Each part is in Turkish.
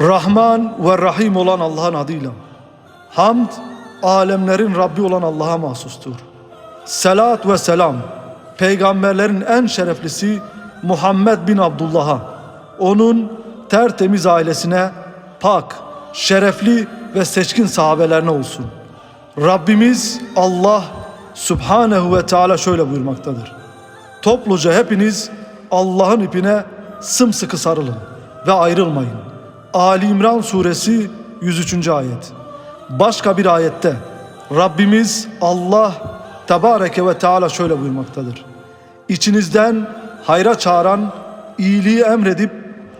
Rahman ve Rahim olan Allah'ın adıyla. Hamd, alemlerin Rabbi olan Allah'a mahsustur. Selat ve selam, peygamberlerin en şereflisi Muhammed bin Abdullah'a, onun tertemiz ailesine, pak, şerefli ve seçkin sahabelerine olsun. Rabbimiz Allah Subhanehu ve Teala şöyle buyurmaktadır. Topluca hepiniz Allah'ın ipine sımsıkı sarılın ve ayrılmayın. Ali İmran suresi 103. ayet. Başka bir ayette Rabbimiz Allah Tebareke ve Teala şöyle buyurmaktadır. İçinizden hayra çağıran, iyiliği emredip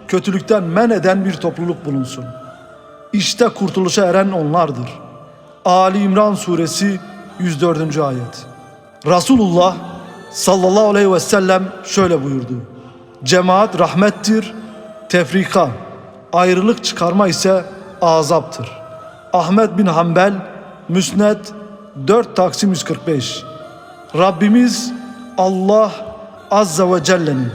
kötülükten men eden bir topluluk bulunsun. İşte kurtuluşa eren onlardır. Ali İmran suresi 104. ayet. Resulullah sallallahu aleyhi ve sellem şöyle buyurdu. Cemaat rahmettir, tefrika, ayrılık çıkarma ise azaptır. Ahmet bin Hanbel, Müsned 4 Taksim 145. Rabbimiz Allah Azza ve Celle'nin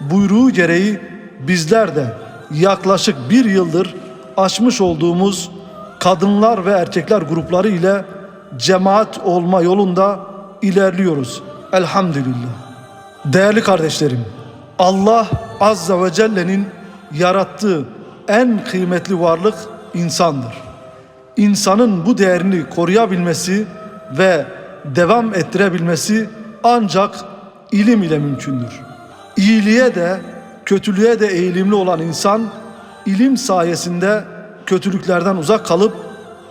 buyruğu gereği bizler de yaklaşık bir yıldır açmış olduğumuz kadınlar ve erkekler grupları ile cemaat olma yolunda ilerliyoruz. Elhamdülillah. Değerli kardeşlerim, Allah Azza ve Celle'nin yarattığı en kıymetli varlık insandır. İnsanın bu değerini koruyabilmesi ve devam ettirebilmesi ancak ilim ile mümkündür. İyiliğe de kötülüğe de eğilimli olan insan ilim sayesinde kötülüklerden uzak kalıp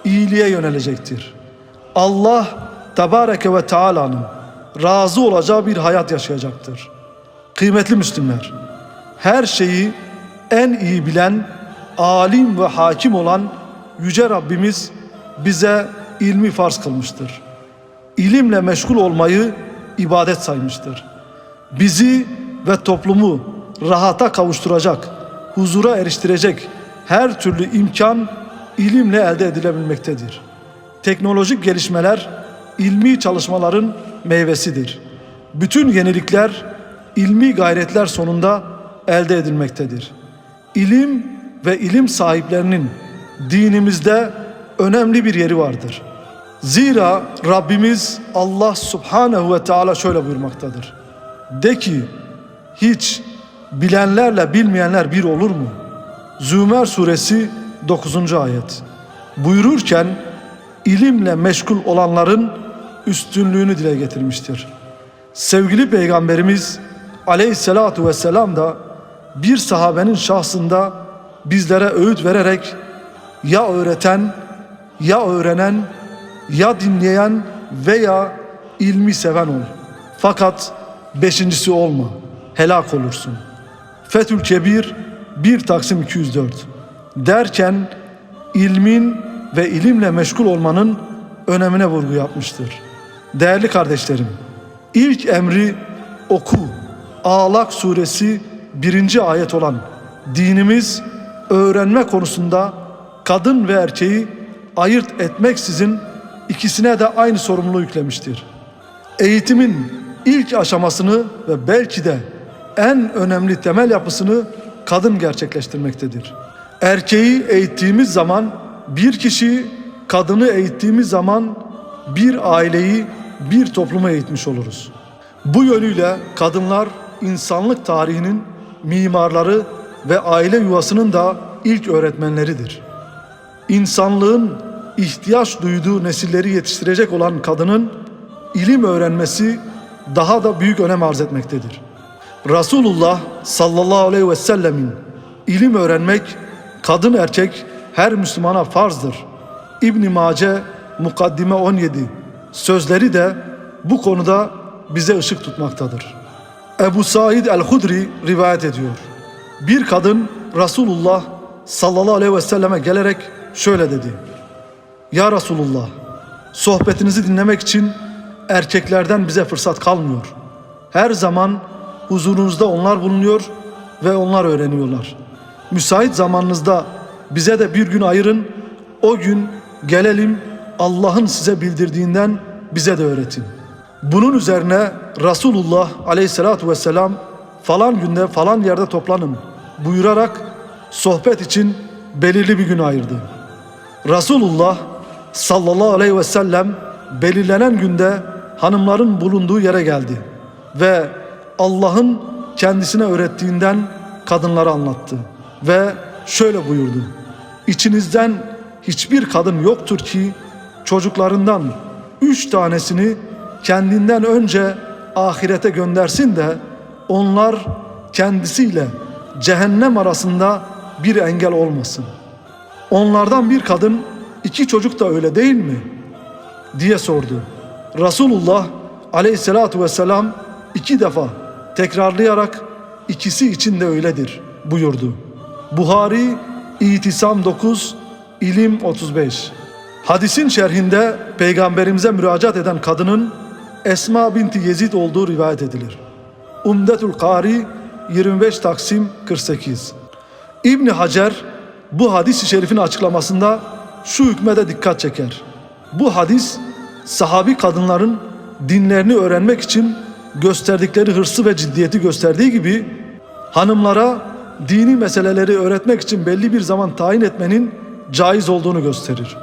iyiliğe yönelecektir. Allah Tebareke ve Teala'nın razı olacağı bir hayat yaşayacaktır. Kıymetli Müslümanlar, her şeyi en iyi bilen, alim ve hakim olan Yüce Rabbimiz bize ilmi farz kılmıştır. İlimle meşgul olmayı ibadet saymıştır. Bizi ve toplumu rahata kavuşturacak, huzura eriştirecek her türlü imkan ilimle elde edilebilmektedir. Teknolojik gelişmeler ilmi çalışmaların meyvesidir. Bütün yenilikler ilmi gayretler sonunda elde edilmektedir. İlim ve ilim sahiplerinin dinimizde önemli bir yeri vardır. Zira Rabbimiz Allah Subhanehu ve Teala şöyle buyurmaktadır. De ki hiç bilenlerle bilmeyenler bir olur mu? Zümer suresi 9. ayet. Buyururken ilimle meşgul olanların üstünlüğünü dile getirmiştir. Sevgili Peygamberimiz aleyhissalatu vesselam da bir sahabenin şahsında bizlere öğüt vererek ya öğreten, ya öğrenen, ya dinleyen veya ilmi seven ol. Fakat beşincisi olma, helak olursun. Fethül Kebir 1 Taksim 204 derken ilmin ve ilimle meşgul olmanın önemine vurgu yapmıştır. Değerli kardeşlerim, ilk emri oku. Ağlak suresi birinci ayet olan dinimiz öğrenme konusunda kadın ve erkeği ayırt etmeksizin ikisine de aynı sorumluluğu yüklemiştir. Eğitimin ilk aşamasını ve belki de en önemli temel yapısını kadın gerçekleştirmektedir. Erkeği eğittiğimiz zaman bir kişi, kadını eğittiğimiz zaman bir aileyi, bir toplumu eğitmiş oluruz. Bu yönüyle kadınlar insanlık tarihinin mimarları ve aile yuvasının da ilk öğretmenleridir. İnsanlığın ihtiyaç duyduğu nesilleri yetiştirecek olan kadının ilim öğrenmesi daha da büyük önem arz etmektedir. Resulullah sallallahu aleyhi ve sellemin ilim öğrenmek kadın erkek her Müslümana farzdır. İbn Mace Mukaddime 17 sözleri de bu konuda bize ışık tutmaktadır. Ebu Said el-Hudri rivayet ediyor. Bir kadın Resulullah sallallahu aleyhi ve selleme gelerek şöyle dedi. Ya Resulullah, sohbetinizi dinlemek için erkeklerden bize fırsat kalmıyor. Her zaman huzurunuzda onlar bulunuyor ve onlar öğreniyorlar. Müsait zamanınızda bize de bir gün ayırın. O gün gelelim Allah'ın size bildirdiğinden bize de öğretin. Bunun üzerine Resulullah aleyhissalatu vesselam falan günde falan yerde toplanın buyurarak sohbet için belirli bir gün ayırdı. Resulullah sallallahu aleyhi ve sellem belirlenen günde hanımların bulunduğu yere geldi ve Allah'ın kendisine öğrettiğinden kadınlara anlattı ve şöyle buyurdu. İçinizden hiçbir kadın yoktur ki çocuklarından üç tanesini kendinden önce ahirete göndersin de onlar kendisiyle cehennem arasında bir engel olmasın. Onlardan bir kadın iki çocuk da öyle değil mi? diye sordu. Resulullah aleyhissalatu vesselam iki defa tekrarlayarak ikisi için de öyledir buyurdu. Buhari İtisam 9 İlim 35 Hadisin şerhinde peygamberimize müracaat eden kadının Esma binti Yezid olduğu rivayet edilir. Umdetül Kari 25 Taksim 48 İbni Hacer bu hadis-i şerifin açıklamasında şu hükme de dikkat çeker. Bu hadis sahabi kadınların dinlerini öğrenmek için gösterdikleri hırsı ve ciddiyeti gösterdiği gibi hanımlara dini meseleleri öğretmek için belli bir zaman tayin etmenin caiz olduğunu gösterir.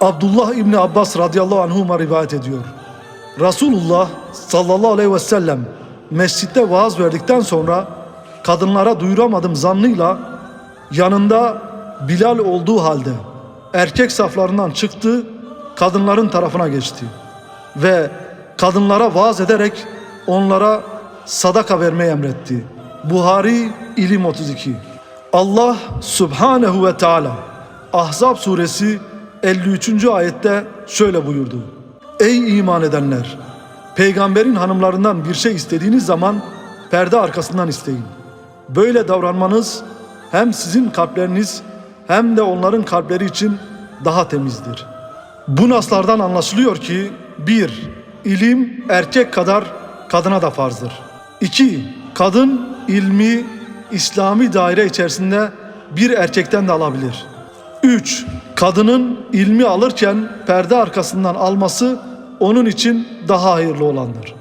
Abdullah İbni Abbas radıyallahu anhuma rivayet ediyor. Resulullah sallallahu aleyhi ve sellem mescitte vaaz verdikten sonra kadınlara duyuramadım zannıyla yanında Bilal olduğu halde erkek saflarından çıktı, kadınların tarafına geçti ve kadınlara vaaz ederek onlara sadaka vermeyi emretti. Buhari İlim 32 Allah Subhanehu ve Teala Ahzab suresi 53. ayette şöyle buyurdu. Ey iman edenler! Peygamberin hanımlarından bir şey istediğiniz zaman perde arkasından isteyin. Böyle davranmanız hem sizin kalpleriniz hem de onların kalpleri için daha temizdir. Bu naslardan anlaşılıyor ki bir, ilim erkek kadar kadına da farzdır. İki, kadın ilmi İslami daire içerisinde bir erkekten de alabilir. 3. Kadının ilmi alırken perde arkasından alması onun için daha hayırlı olandır.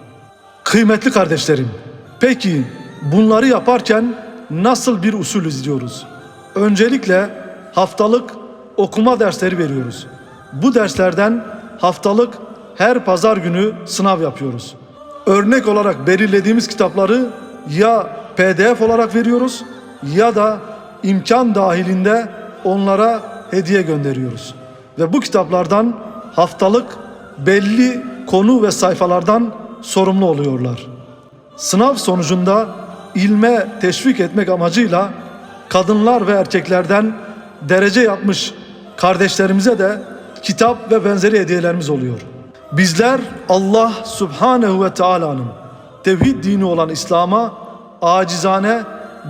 Kıymetli kardeşlerim, peki bunları yaparken nasıl bir usul izliyoruz? Öncelikle haftalık okuma dersleri veriyoruz. Bu derslerden haftalık her pazar günü sınav yapıyoruz. Örnek olarak belirlediğimiz kitapları ya PDF olarak veriyoruz ya da imkan dahilinde onlara hediye gönderiyoruz. Ve bu kitaplardan haftalık belli konu ve sayfalardan sorumlu oluyorlar. Sınav sonucunda ilme teşvik etmek amacıyla kadınlar ve erkeklerden derece yapmış kardeşlerimize de kitap ve benzeri hediyelerimiz oluyor. Bizler Allah Subhanehu ve Teala'nın tevhid dini olan İslam'a acizane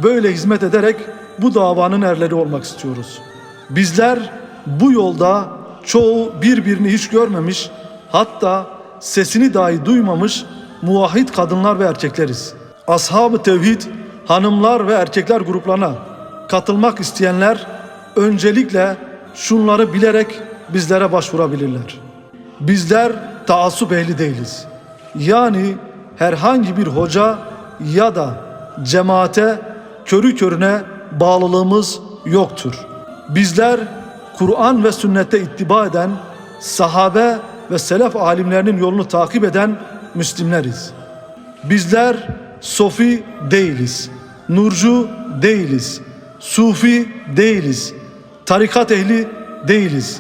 böyle hizmet ederek bu davanın erleri olmak istiyoruz. Bizler bu yolda çoğu birbirini hiç görmemiş, hatta sesini dahi duymamış muvahhid kadınlar ve erkekleriz. Ashab-ı tevhid hanımlar ve erkekler gruplarına katılmak isteyenler öncelikle şunları bilerek bizlere başvurabilirler. Bizler taassup ehli değiliz. Yani herhangi bir hoca ya da cemaate körü körüne bağlılığımız yoktur. Bizler Kur'an ve sünnette ittiba eden, sahabe ve selef alimlerinin yolunu takip eden Müslimleriz. Bizler sofi değiliz, nurcu değiliz, sufi değiliz, tarikat ehli değiliz,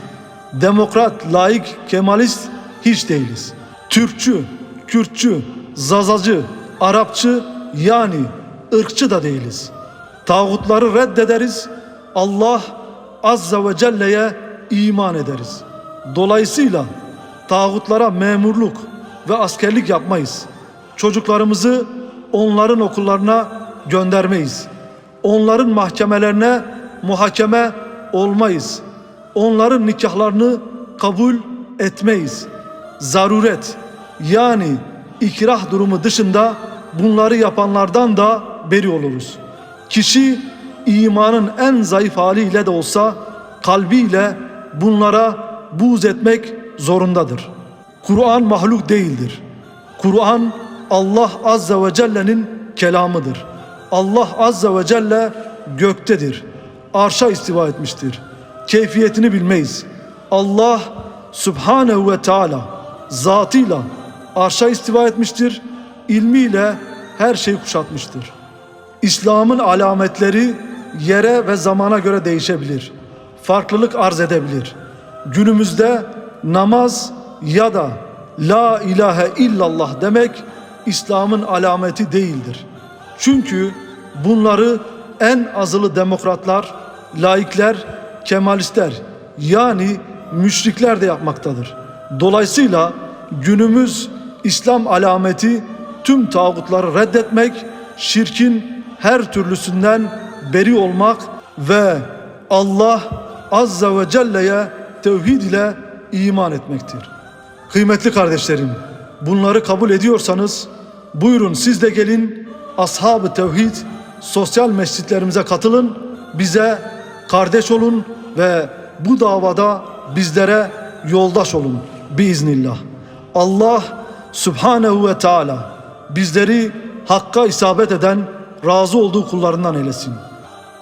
demokrat, laik, kemalist hiç değiliz. Türkçü, Kürtçü, Zazacı, Arapçı yani ırkçı da değiliz. Tağutları reddederiz. Allah Azza ve Celle'ye iman ederiz. Dolayısıyla tağutlara memurluk ve askerlik yapmayız. Çocuklarımızı onların okullarına göndermeyiz. Onların mahkemelerine muhakeme olmayız. Onların nikahlarını kabul etmeyiz. Zaruret yani ikrah durumu dışında bunları yapanlardan da beri oluruz. Kişi imanın en zayıf haliyle de olsa kalbiyle bunlara buğz etmek zorundadır. Kur'an mahluk değildir. Kur'an Allah Azze ve Celle'nin kelamıdır. Allah Azze ve Celle göktedir. arşa istiva etmiştir. Keyfiyetini bilmeyiz. Allah Subhanehu ve Teala zatıyla arşa istiva etmiştir. İlmiyle her şeyi kuşatmıştır. İslam'ın alametleri yere ve zamana göre değişebilir. Farklılık arz edebilir. Günümüzde namaz ya da la ilahe illallah demek İslam'ın alameti değildir. Çünkü bunları en azılı demokratlar, laikler, kemalistler yani müşrikler de yapmaktadır. Dolayısıyla günümüz İslam alameti tüm tağutları reddetmek, şirkin her türlüsünden beri olmak ve Allah Azza ve Celle'ye tevhid ile iman etmektir. Kıymetli kardeşlerim, bunları kabul ediyorsanız buyurun siz de gelin Ashab-ı Tevhid sosyal mescitlerimize katılın, bize kardeş olun ve bu davada bizlere yoldaş olun biiznillah. Allah Subhanehu ve Teala bizleri hakka isabet eden razı olduğu kullarından eylesin.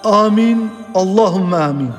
Amin. Allahümme amin.